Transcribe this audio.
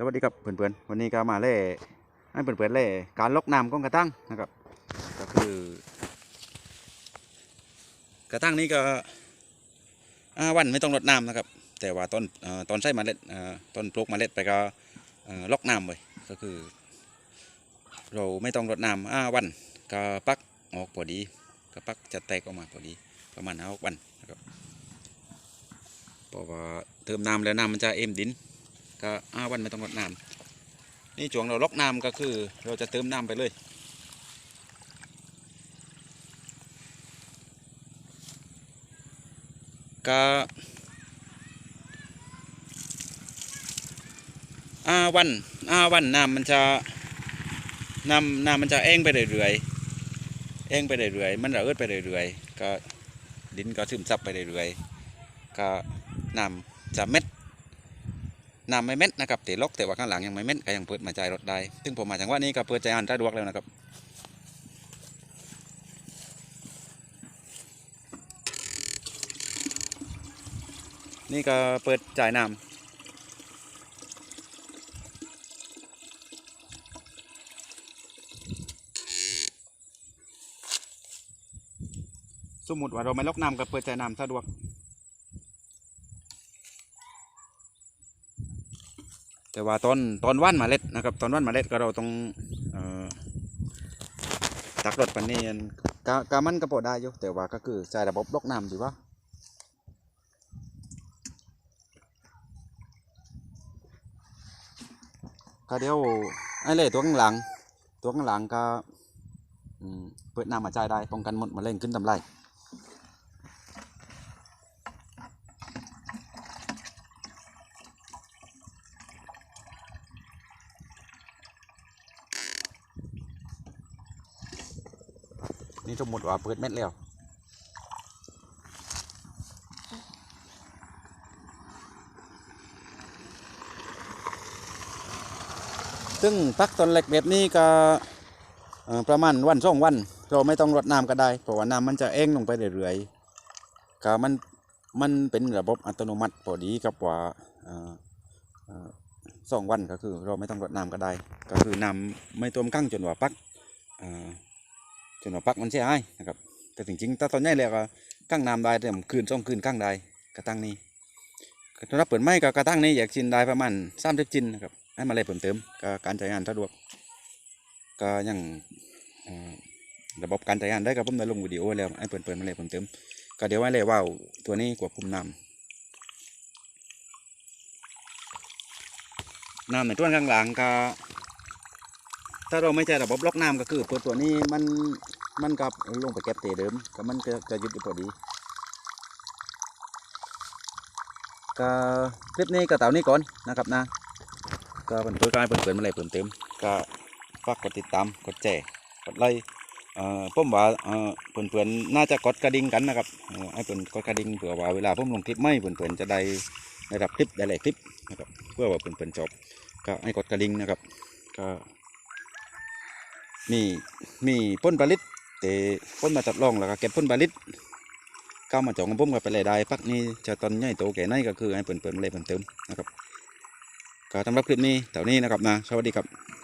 สวัสดีครับเพื่อนๆวันนี้ก็มาเล่ให้เพื่อนๆเล่การลกน้ำของกระตั้งนะครับ ก็คือกระตั้งนี้ก็อ่าวันไม่ต้องรดน้ำนะครับ แต่ว่าต้นตอนใส่เมล็ดเอ่อต้นปลูกเมล็ดไปก็ลกน้ำไว้ก็คือ เราไม่ต้องรดน้ำอ่าวันก็ปักออกพอดีก็ปักจะแตกออกมาพอดีประมาณห้าวันนะครับเพราะว่าเติมน้ำแล้วน้ำมันจะเอ็มดิน ก็ห้าวันไม่ต้องรดน้ำนี่ช่วงเราลกน้ำก็คือ เราจะเติมน้ำไปเลยก็อาวันอาวันน้ำมันจะน้ำน้ำมันจะเอ้งไปเรื่อยๆเอ้งไปเรื่อยๆมันระเอิดไปเรื่อยๆก็ดินก็ซึมซับไปเรื่อยๆก็น้ำจะเม็ด น้ำไม่เม็ดนะครับแต่ลกแต่ว่าข้างหลังยังไม่เม็ดก็ยังเปิดมาจ่ายรถได้ ซึ่งผมมาจังหวะนี้ก็เปิดใจอ่านสะดวกแล้วนะครับนี่ก็เปิดจ่ายน้ำสมมติว่าเราไม่ลอกน้ำก็เปิดจ่ายน้ำสะดวก แต่ว่าตอนตอนว่านมาเล็ดนะครับ ตอนว่านมาเล็ดก็เราต้องตักรถปันนี้อันกะกะมันก็พอได้อยู่แต่ว่าก็คือใช้ระบบล็อกน้ำดีว่าก็เดี๋ยวไอ้เล่ตัวข้างหลัง ตัวข้างหลังก็เปิดน้ำมาจ่ายได้ป้องกันหมดมาเล่งขึ้นทำไร นี่สมมติว่าเปิดเม็ดแล้วซึ่งพักตอนเล็กแบบนี้ก็ประมาณวันสองวัน เราไม่ต้องรดน้ำก็ได้ เพราะว่าน้ำมันจะเอ้งลงไปเรื่อยๆก็มันมันเป็นระบบอัตโนมัติพอดีกับว่าสองวันก็คือเราไม่ต้องรดน้ำก็ได้ ก็คือน้ำไม่ท่วมกั้งจนว่าปักอ จนว่าปักมันเสียหายนะครับแต่จริงๆถ้าตอนนี้แล้วก็กั้งน้ำได้แต่คืนสองคืนกั้งได้กระตั้งนี้ถ้าเราเปิดไม้ก็กระตั้งนี้อยากจินได้ประมาณสามสิบจินนะครับให้มาเลยเพิ่มเติมก็การใช้งานสะดวกก็ยังเอ่อระบบการใช้งานได้ก็ผมได้ลงวิดีโอไว้แล้วให้เปิดเปิดมาเลยเพิ่มเติมก็เดี๋ยวไว้เลยว่าวตัวนี้ควบคุมน้ำน้ำในตัวข้างหลังก็ ถ้าเราไม่ใช้ระบบล็อกน้ำก็คือตัวตัวนี้มันมันกับลงไปเก็บเตะเดิมก็มันจะจะยุดอยู่พอดีก็คลิปนี้ก็เต่านี้ก่อนนะครับนะก็เป็นตัวกลายเป็นเปิดมาเลยเปิดเต็มก็ฝากกดติดตามกดแชร์กดไลค์เอ่อผมว่าเอ่อเพื่อนๆน่าจะกดกระดิ่งกันนะครับอ่อให้เพื่อนกดกระดิ่งเผื่อว่าเวลาผมลงคลิปไม่เพื่อนๆจะได้ได้รับคลิปได้หลายคลิปนะครับเพื่อว่าเพื่อนๆชอบก็ให้กดกระดิ่งนะครับก็ มีมีพ้นปลิตแต่พ้นมาจัดลองแล้วก็เก็บพ้นปลิตก้าวมาจองกับผมกับไปเลยได้พักนี้จะตอนใหญ่โตแก่ไหนก็คือให้เปิ่นเปิ่นเลยเปิ่นเติมนะครับก็สำหรับคลิปนี้เท่านี้นะครับนะสวัสดีครับ